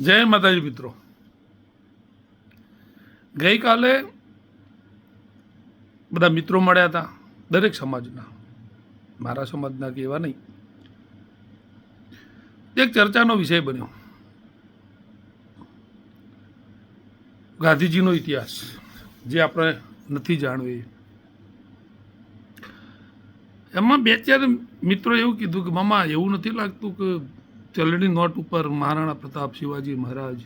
જય માતાજી મિત્રો. ગઈકાલે બધા મિત્રો મળ્યા હતા, દરેક સમાજના. મારા સમાજના કે એવા નહીં. એક ચર્ચાનો વિષય બન્યો. ગાંધીજીનો ઇતિહાસ, જે આપણે નથી જાણવી એમાં બે ચાર મિત્રો એવું કીધું કે, મામા, એવું નથી લાગતું કે ચલણી નોટ ઉપર મહારાણા પ્રતાપ શિવાજી મહારાજ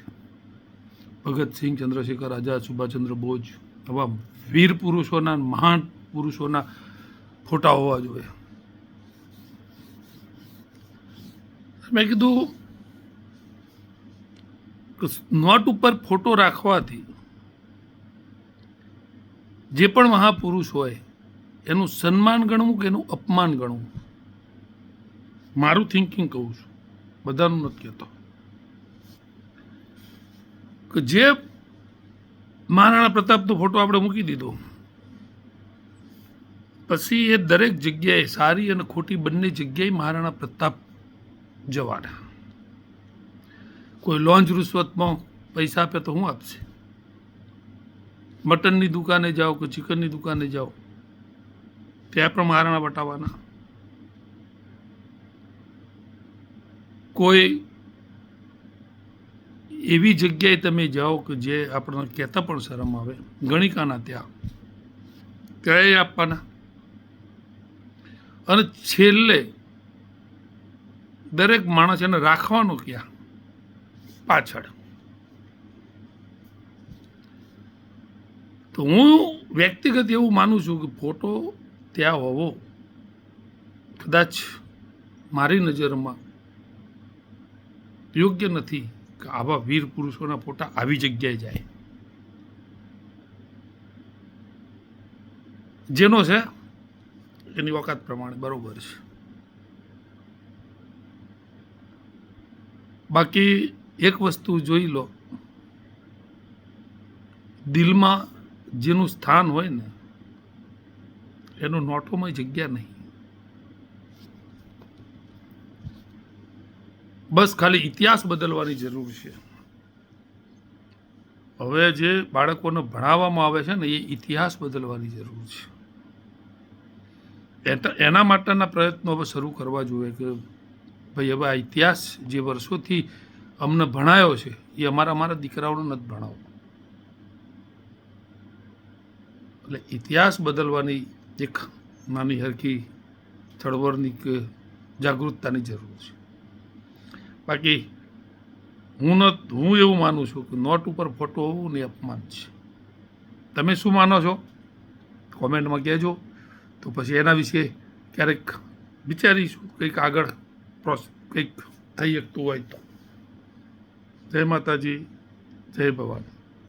ભગતસિંહ ચંદ્રશેખર આઝાદ, સુભાષચંદ્ર બોઝ આવા વીર પુરુષોના, મહાન પુરુષોના ફોટા હોવા જોઈએ. મેં કીધું નોટ ઉપર ફોટો રાખવાથી જે પણ મહાપુરુષ હોય, એનું સન્માન ગણવું કે એનું અપમાન ગણવું? મારું થિંકિંગ કહું છું. બધાનું નથી કહેતો. કે જે મહારાણા પ્રતાપનો ફોટો આપણે મૂકી દીધો, પછી એ દરેક જગ્યાએ સારી અને ખોટી બંને જગ્યાએ મહારાણા પ્રતાપ જવાના. કોઈ લોન્ચ રૂશ્વતમાં પૈસા આપે તો હું આપશે? મટનની દુકાને જાઓ કે ચિકનની દુકાને જાઓ? ત્યાં પણ મહારાણા બતાવવાના કોઈ એવી જગ્યાએ તમે જાઓ કે જે આપણને કહેતા પણ શરમ આવે, ગણિકાના ત્યાં ત્યાં આપવાના. અને છેલ્લે દરેક માણસ એને રાખવાનો ક્યાં? પાછળ. તો હું વ્યક્તિગત એવું માનું છું કે ફોટો ત્યાં હોવો, કદાચ મારી નજરમાં યોગ્ય નથી કે આવા વીર પુરુષોના ફોટા આવી જગ્યાએ જાય. જેનો છે, એની વખત પ્રમાણે બરોબર છે. બાકી એક વસ્તુ જોઈ લો. દિલમાં જેનું સ્થાન હોય ને, એનું નોટોમાં જગ્યા નહીં. બસ ખાલી ઇતિહાસ બદલવાની જરૂર છે. હવે જે બાળકોને ભણાવવામાં આવે છે ને એ ઇતિહાસ બદલવાની જરૂર છે. એના માટેના પ્રયત્નો હવે શરૂ કરવા જોઈએ કે ભાઈ હવે આ ઇતિહાસ જે વર્ષોથી અમને ભણાયો છે, એ અમારા અમારા દીકરાઓને નથી ભણાવો એટલે ઇતિહાસ બદલવાની એક નાની હરકી ચળવળની જાગૃતતાની જરૂર છે. બાકી હું ન હું એવું માનું છું કે નોટ ઉપર ફોટો હોવું ને અપમાન છે. તમે શું માનો છો? કોમેન્ટમાં કહેજો. તો પછી એના વિશે ક્યારેક વિચારીશું, કંઈક આગળ પ્રોસ, કંઈક થઈ શકતું હોય તો. જય માતાજી, જય ભવાની.